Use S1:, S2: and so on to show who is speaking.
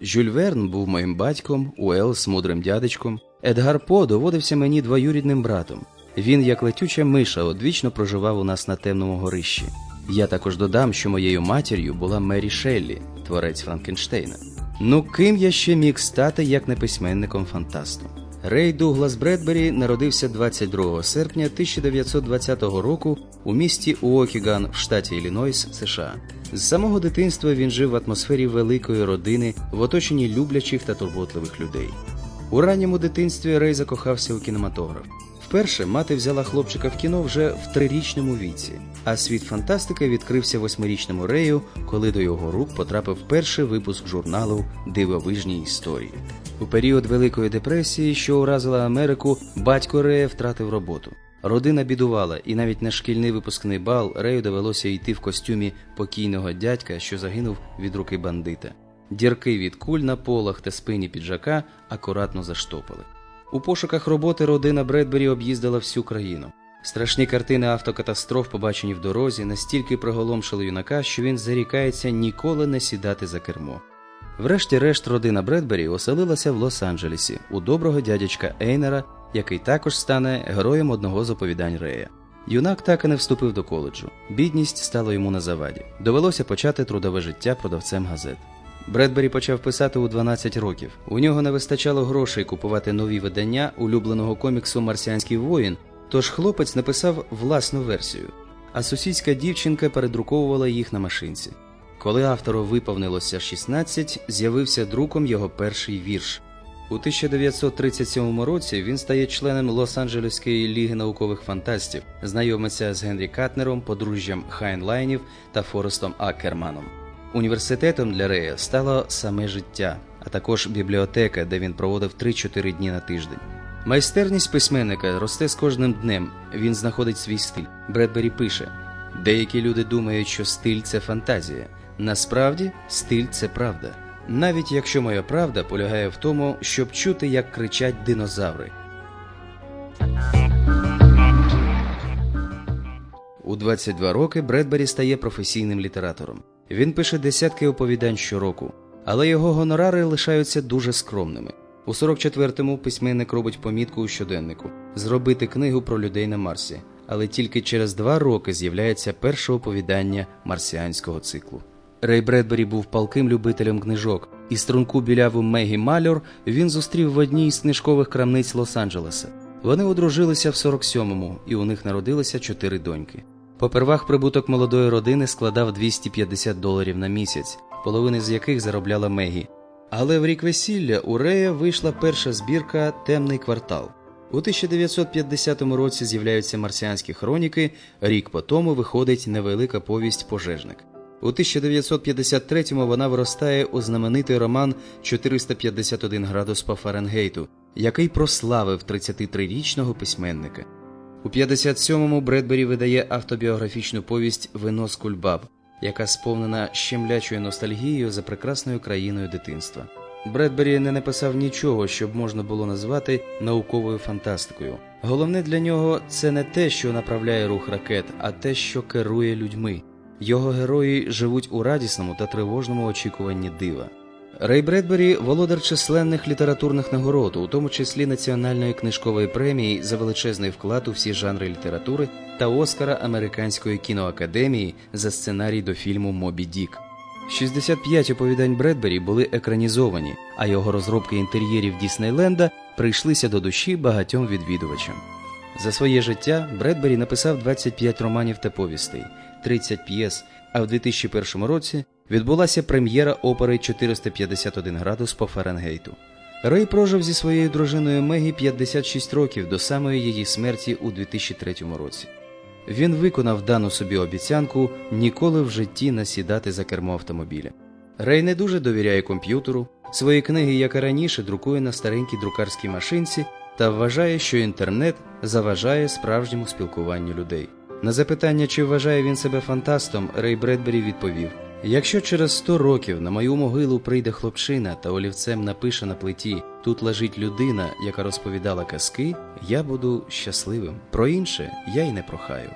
S1: Жюль Верн був моїм батьком, Уелс мудрим дядечком. Едгар По доводився мені двоюрідним братом. Він, як летюча миша, одвічно проживав у нас на темному горищі. Я також додам, що моєю матір'ю була Мері Шеллі, творець Франкенштейна. Ну ким я ще міг стати як не письменником фантастом? Рей Дуглас Бредбері народився 22 серпня 1920 року у місті Уокіган в штаті Іллінойс, США. З самого дитинства він жив в атмосфері великої родини в оточенні люблячих та турботливих людей. У ранньому дитинстві Рей закохався у кінематограф. Вперше мати взяла хлопчика в кіно вже в трирічному віці, а світ фантастики відкрився восьмирічному Рею, коли до його рук потрапив перший випуск журналу Дивовижні історії. У період Великої депресії, що уразила Америку, батько Рея втратив роботу. Родина бідувала, і навіть на шкільний випускний бал Рею довелося йти в костюмі покійного дядька, що загинув від руки бандита. Дірки від куль на полах та спині піджака акуратно заштопали. У пошуках роботи родина Бредбері об'їздила всю країну. Страшні картини автокатастроф, побачені в дорозі, настільки приголомшили юнака, що він зарікається ніколи не сідати за кермо. Врешті-решт, родина Бредбері оселилася в Лос-Анджелесі у доброго дядячка Ейнера, який також стане героєм одного з оповідань Рея. Юнак так і не вступив до коледжу. Бідність стала йому на заваді. Довелося почати трудове життя продавцем газет. Бредбері почав писати у 12 років. У нього не вистачало грошей купувати нові видання улюбленого коміксу Марсіанський воїн, тож хлопець написав власну версію, а сусідська дівчинка передруковувала їх на машинці. Коли автору виповнилося 16, з'явився друком його перший вірш. У 1937 році він стає членом Лос-Анджелеської ліги наукових фантастів, знайомиться з Генрі Катнером, подружжям Хайнлайнів та Форестом Аккерманом. Університетом для Рея стало саме життя, а також бібліотека, де він проводив 3-4 дні на тиждень. Майстерність письменника росте з кожним днем. Він знаходить свій стиль. Бредбері пише: деякі люди думають, що стиль це фантазія. Насправді, стиль це правда. Навіть якщо моя правда полягає в тому, щоб чути, як кричать динозаври. У 22 роки Бредбері стає професійним літератором. Він пише десятки оповідань щороку, але його гонорари лишаються дуже скромними. У 44-му письменник робить помітку у щоденнику зробити книгу про людей на Марсі, але тільки через два роки з'являється перше оповідання марсіанського циклу. Рей Бредбері був палким любителем книжок, і струнку біляву Мегі Мальор він зустрів в одній з книжкових крамниць Лос-Анджелеса. Вони одружилися в 47-му, і у них народилося чотири доньки. Попервах прибуток молодої родини складав 250 доларів на місяць, половини з яких заробляла Мегі. Але в рік весілля у Рея вийшла перша збірка Темний квартал. У 1950 році з'являються марсіанські хроніки, рік по тому виходить невелика повість Пожежник. У 1953-му вона виростає у знаменитий роман 451 градус по Фаренгейту, який прославив 33-річного письменника. У 57-му Бредбері видає автобіографічну повість Вино з кульбаб, яка сповнена щемлячою ностальгією за прекрасною країною дитинства. Бредбері не написав нічого, щоб можна було назвати науковою фантастикою. Головне для нього це не те, що направляє рух ракет, а те, що керує людьми. Його герої живуть у радісному та тривожному очікуванні дива. Рей Бредбері володар численних літературних нагород, у тому числі Національної книжкової премії за величезний вклад у всі жанри літератури та Оскара Американської кіноакадемії за сценарій до фільму Мобі Дік. 65 оповідань Бредбері були екранізовані, а його розробки інтер'єрів Діснейленда прийшлися до душі багатьом відвідувачам. За своє життя Бредбері написав 25 романів та повістей, 30 п'єс, а в 2001 році відбулася прем'єра опери 451 градус по Фаренгейту. Рей прожив зі своєю дружиною Мегі 56 років до самої її смерті у 2003 році. Він виконав дану собі обіцянку ніколи в житті не сідати за кермо автомобіля. Рей не дуже довіряє комп'ютеру, свої книги, як і раніше, друкує на старенькій друкарській машинці та вважає, що інтернет заважає справжньому спілкуванню людей. На запитання, чи вважає він себе фантастом, Рей Бредбері відповів: Якщо через сто років на мою могилу прийде хлопчина та олівцем напише на плиті тут лежить людина, яка розповідала казки, я буду щасливим. Про інше я й не прохаю.